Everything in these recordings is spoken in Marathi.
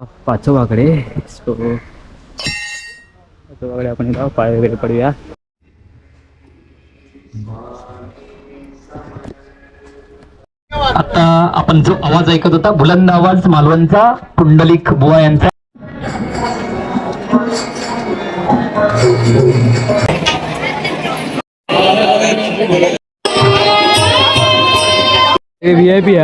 पाचोबाकडे सो पाचोबाकडे आपण जाऊ पाय वगैरे पडूया. आता आपण जो आवाज ऐकत होता बुलंद आवाज मालवणचा पुंडलिक बुवा यांचा. व्ही आय पी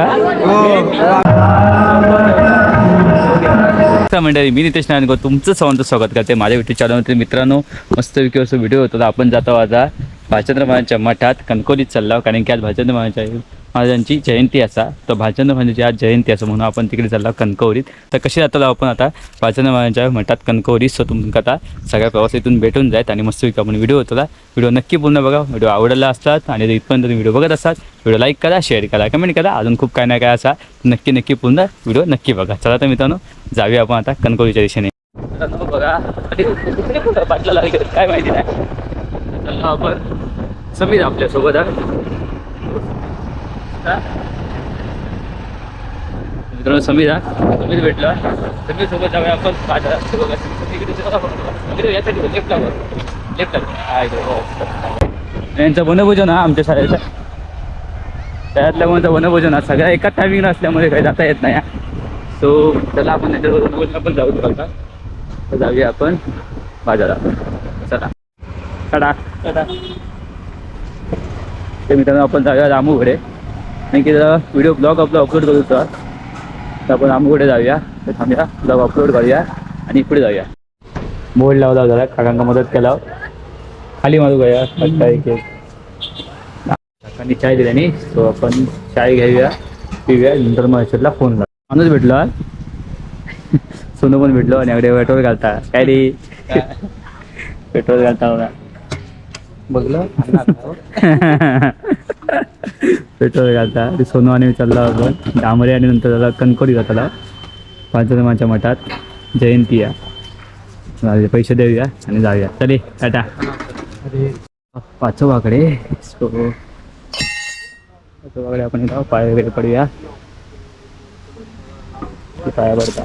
मंडळी मी नितेश नारायणकर तुमचं सर्वांचं स्वागत करते माझ्या युट्यूब चॅनलवरती मित्रांनो मस्त असं व्हिडिओ होतो. आपण जातो आता भाचंद्र महाराजांच्या मठात कणकोलीत चाललो कारण की आज भाचंद्र महाराजांच्या महाराजांची जयंती असा. तर भाचंद्र महाराजांची आज जयंती असं म्हणून आपण तिकडे चाललो कणकवरीत तर कशी जातो आपण आता? भाचंद्र महाराजांच्या मठात कणकवरीत सो तुमका आता सगळ्या प्रवासातून भेटून जायत आणि मस्त आपण व्हिडिओ होतोला व्हिडिओ नक्की पूर्ण बघा. व्हिडिओ आवडला असतात आणि इथपर्यंत तुम्ही व्हिडिओ बघत असतात व्हिडिओ लाईक करा शेअर करा कमेंट करा. अजून खूप काय नाही काय असा. नक्की नक्की पूर्ण व्हिडिओ नक्की बघा. चला तर मित्रांनो जाऊया आपण आता कणकवरीच्या दिशेने. बघा. काय माहिती नाही. आपण समीर आपल्यासोबत हा? मित्रांनो समीर हा. समीर भेटला. समीर सोबत जाऊया आपण. बाजारात बघा. लेफ्टला यांचं वनभोजन हा आमच्या शाळेचा. त्यातल्या कोणतं वनभोजन हा. सगळ्या एकाच टायमिंग असल्यामुळे काही जाता येत नाही सो चला आपण याच्या वनभोजन आपण जाऊ आता तर जाऊया आपण बाजारात. चला. कडा कडा ते मित्रांनो आपण जाऊया रामूकडे आणि की व्हिडिओ ब्लॉग आपला अपलोड करू होता. तर आपण रामूकडे जाऊया. तर थांबूया ब्लॉग अपलोड करूया आणि पुढे जाऊया. बोर्ड लावला जरा काकांका मदत केला खाली मारू गया काकांनी चाय दिल्याने सो आपण चाय घेऊया पिऊया. नंतर मग अशोकला फोन लाव. माणूस भेटलो. सोनू पण भेटलो आणि अगदी पेट्रोल घालता. काय रे? पेट्रोल घालता बघा. बघलं? पेट्रोल घालता. ते सोनू आणि चालला आपण डांबरे आणि नंतर त्याला कणकोली जाताला पांचरमाच्या मठात. जयंती आहे पैसे देऊया आणि जाऊया. चले टाटा. पाचोबाकडे. सो पाचोबाकडे आपण जाऊ पाय वगैरे पडूया पाया पडता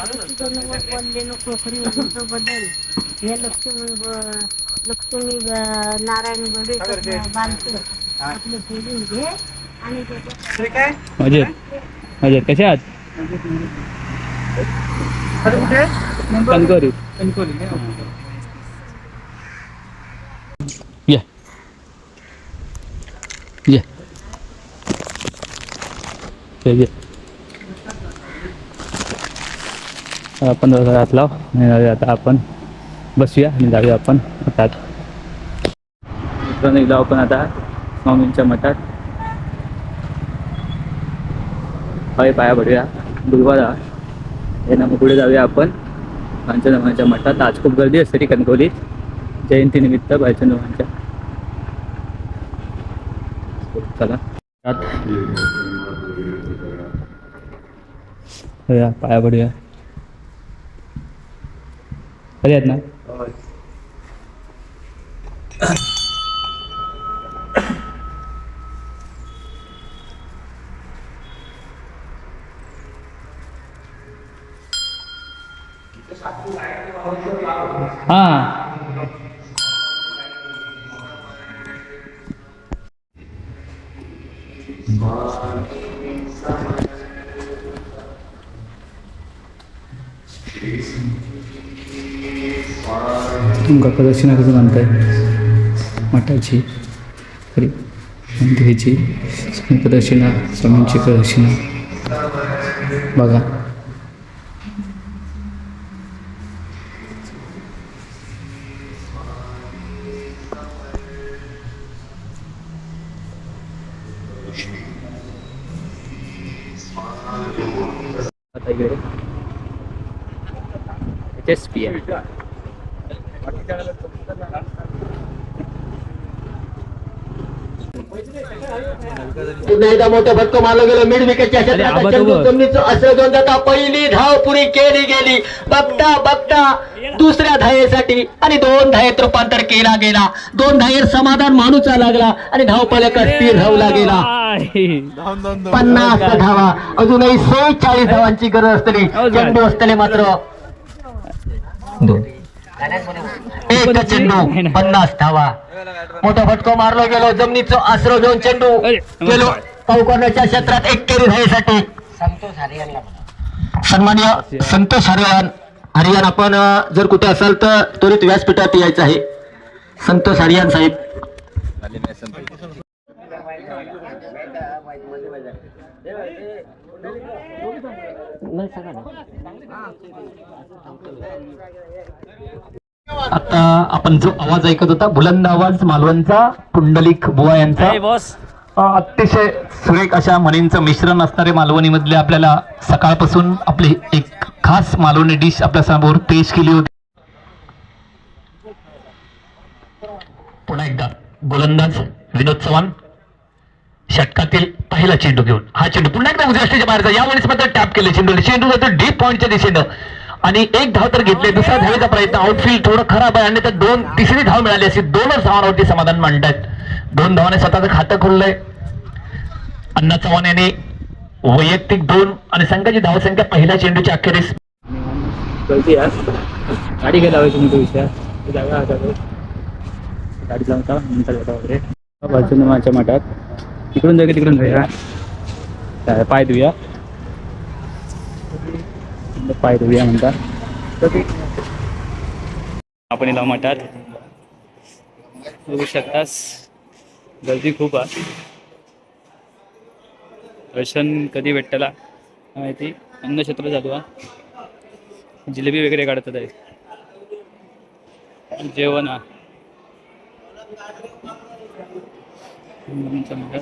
पाचोबाची बद्दल हे लक्ष्मी लक्ष्मी नारायण गडे बांधतो घे आणि मजेत मजेत कसे आहात कणकोरी या या ये, ये. आपण हात लाव. आणि जाऊया आता आपण बसूया आणि जाऊया आपण मठात मित्रांनो एकदा आपण आता स्वामींच्या मठात पाय पाया पडूया. गुरुवारा हे ना मग पुढे जाऊया आपण. पंचनामाच्या मठात. आज खूप गर्दी असते ती कणकवलीत. जयंतीनिमित्त पंचनामाच्या चला पाया पडूया. कधी आहेत ना हा तुमका प्रदक्षिणा कसं म्हणताय मठाची खरी मंदिराची स्वामी प्रदक्षिणा स्वामींची प्रदक्षिणा. बघा. एकदा मोठं फटको मारलं गेलं मिड विकेटच्या असं जाता पहिली धाव पुरी केली गेली. बघता बघता दुसऱ्या धायेसाठी आणि दोन धायेत रूपांतर केला गेला. दोन धायेत समाधान मानूचा लागला आणि धाव पलक स्थिर धावला गेला पन्नास धावा. अजूनही सेहेचाळीस धावांची गरज असतली. चेंडू असतले मात्र. दोन. एक चेंडू पन्नास धावा. मोठा फटको मारलो गेलो जमिनीचं आसरो घेऊन चेंडू गेलो. पावकरण्याच्या क्षेत्रात एक केरी धायसाठी सन्मान्य संतोष हरियान हरियान आपण जर कुठे असाल तर त्वरित व्यासपीठात यायचं आहे. संतोष हरियान साहेब. आता आपण जो आवाज ऐकत होता बुलंद आवाज मालवणचा पुंडलिक बुवा यांचा. बॉस अतिशय सुरेख अशा म्हणींचं मिश्रण असणारे मालवणीमधले आपल्याला सकाळपासून आपली एक खास मालवणी डिश आपल्यासमोर पेश केली होती. पुन्हा एकदा गोलंदाज विनोद चव्हाण. षटकातील पहिला चेंडू घेऊन. हा चेंडू पुन्हा एकदा उजव्या स्टेजच्या बाहेरचा यावेळेस मात्र टॅप केले चेंडू. चेंडू जातो डीप पॉईंटच्या दिशेनं. आणि एक धाव तर घेतले. दुसरा धावेचा प्रयत्न. आउटफील्ड थोडं खराब आहे. आणि तर दोन तिसरी धाव मिळाली अशी. दोनच धावांवरती समाधान मांडतायत. दोन धावाने स्वतःचं खातं खोललंय. अण्णा चव्हाण यांनी वैयक्तिक दोन आणि संघाची धावसंख्या पहिल्या चेंडूच्या अखेरीस. गलती आहे. गाडी गेला विषय. गाडी नंतर वगैरे. बाजून मठात. तिकडून जाऊ की तिकडून जाऊया? पाय धुया. पाय धुया म्हणता आपण इला मठात बघू शकतास. गर्दी खूप आहे. दर्शन कधी भेटतला माहिती? अन्नक्षेत्र चालू आहे जिलेबी वगैरे काढतात आहे. जेवण हा. हम्म, मुलगा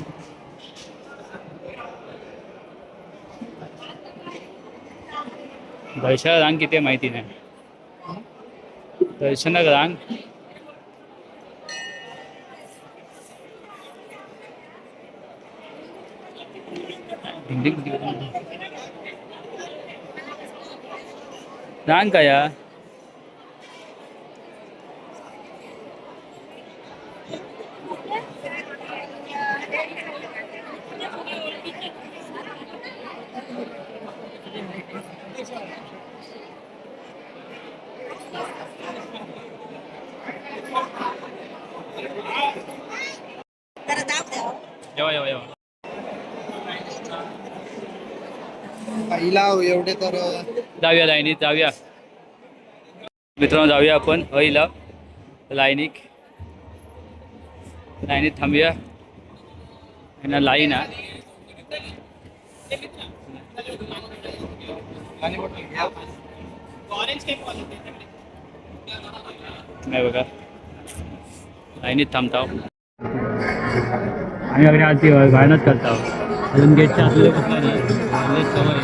दर्शनाला रांग किती माहिती नाही. दर्शनाला रांग. रांग काय पहिला एवढे तर जाऊया लाईनीत जाऊया. मित्रांनो जाऊया आपण हईला लाईनिक लाईनीत थांबूया. ह्यांना लाईन आहे. नाही बघा. लाईनीत थांबताव आम्ही वगैरे आज गायनच करतो अजून गेटच्या आतमध्ये बसला नाही सवय.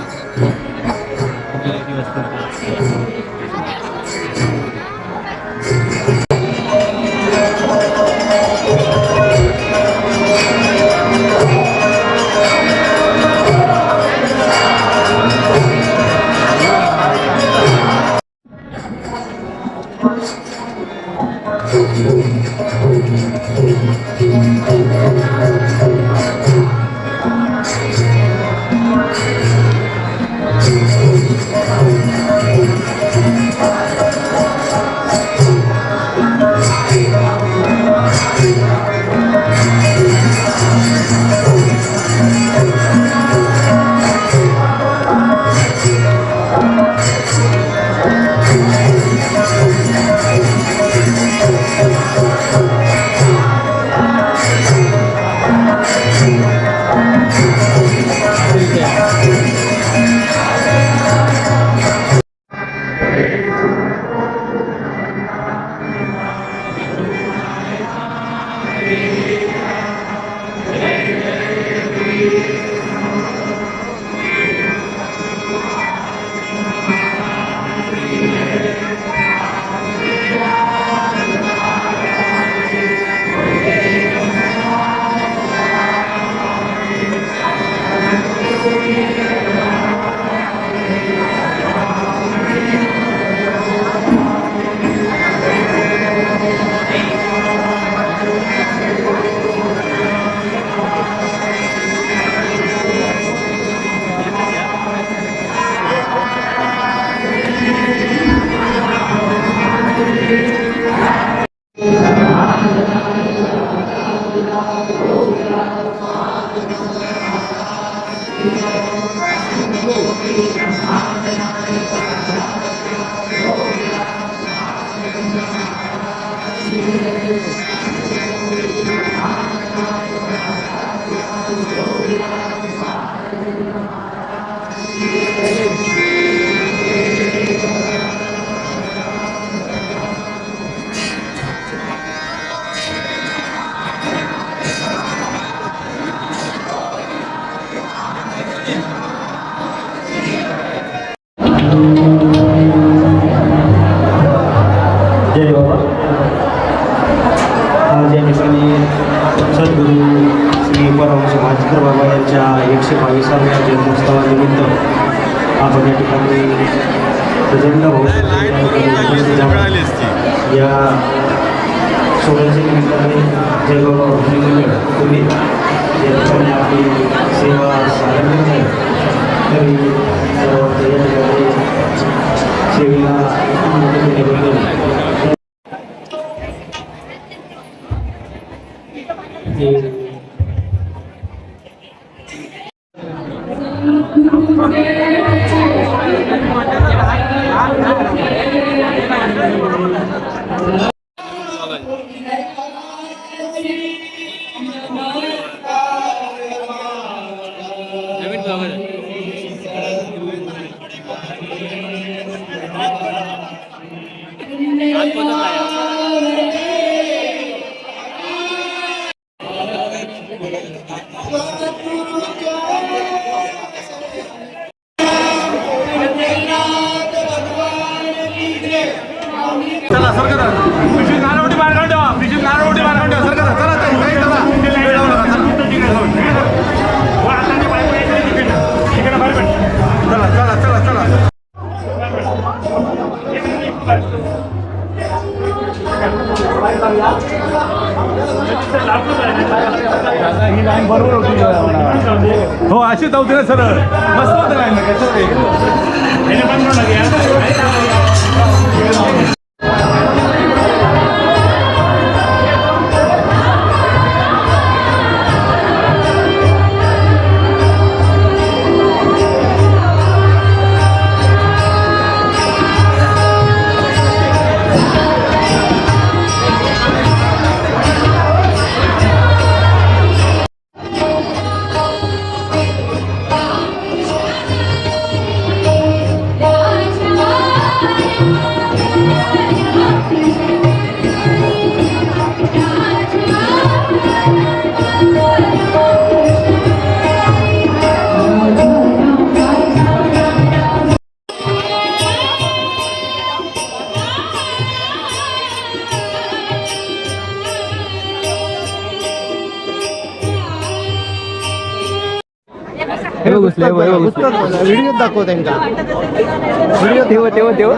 श्री परमहंस बाबा यांच्या एकशे बावीसाव्या जन्मोत्सवानिमित्त आपण या ठिकाणी प्रचंड उपस्थित या सोहळ्याच्या निमित्ताने जय बाबा भजनी तुम्ही या ठिकाणी आपली सेवा सादर करते तरी या ठिकाणी सेवेला わあ! ही लाईन बरोबर होती हो अशी जाऊ दे ना सरळ. मस्त होतं लाईन. बघ घुसले, बघ, बघ घुसले. व्हिडिओ दाखव त्यांना व्हिडिओ ठेव ठेव ठेव.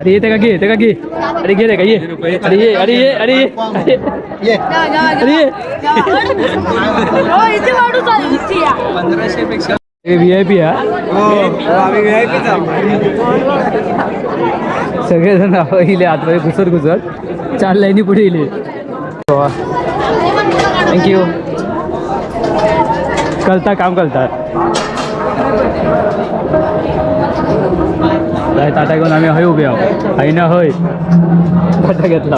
अरे येते का घे ते का घे अरे घे रे का ये. अरे ये अरे ये अरे ये. अरे ये. ये. व्ही आय पी हा? सगळेजण इले आतमध्ये घुसत घुसत. चार लाईनी पुढे इले. थँक्यू कळता काम कळतात काय ताटा घेऊन आम्ही हय उभे आहोत आई ना हय ताटा घेतला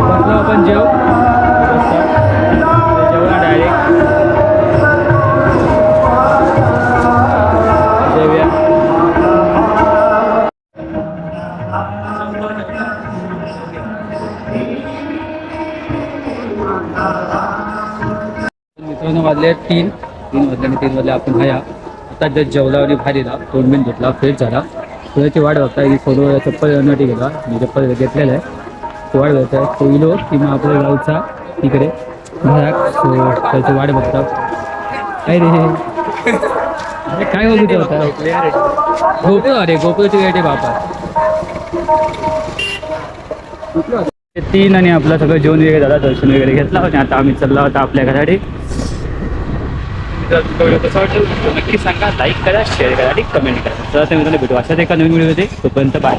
बसलो आपण जेव मित्रांनो तीन तीन वाजले आणि तीन वाजले आपण हया. आता जर जेवला आणि भारीला तोंड बिन घेतला फ्रेश झाला. थोड्याची वाढ बघता ही सोलो चप्पल नटी गेला मी चप्पल घेतलेलं आहे. तो बघताय तो इलो की मग आपल्या गावचा इकडे. घरात त्याची वाढ बघता. काय रे हे? अरे काय बघू होता गोकुळ अरे गोकुळची गाडी बापा. तीन आणि आपलं सगळं जेवण वगैरे झालं दर्शन वगैरे घेतलं आणि आता आम्ही चाललो होता आपल्या घरासाठी जर तुम्हाला कसं वाटलं तर नक्की सांगा लाईक करा शेअर करा आणि कमेंट करा. तर तुम्ही मित्रांनो भेटू. अशाच एका नवीन व्हिडिओमध्ये तोपर्यंत बाय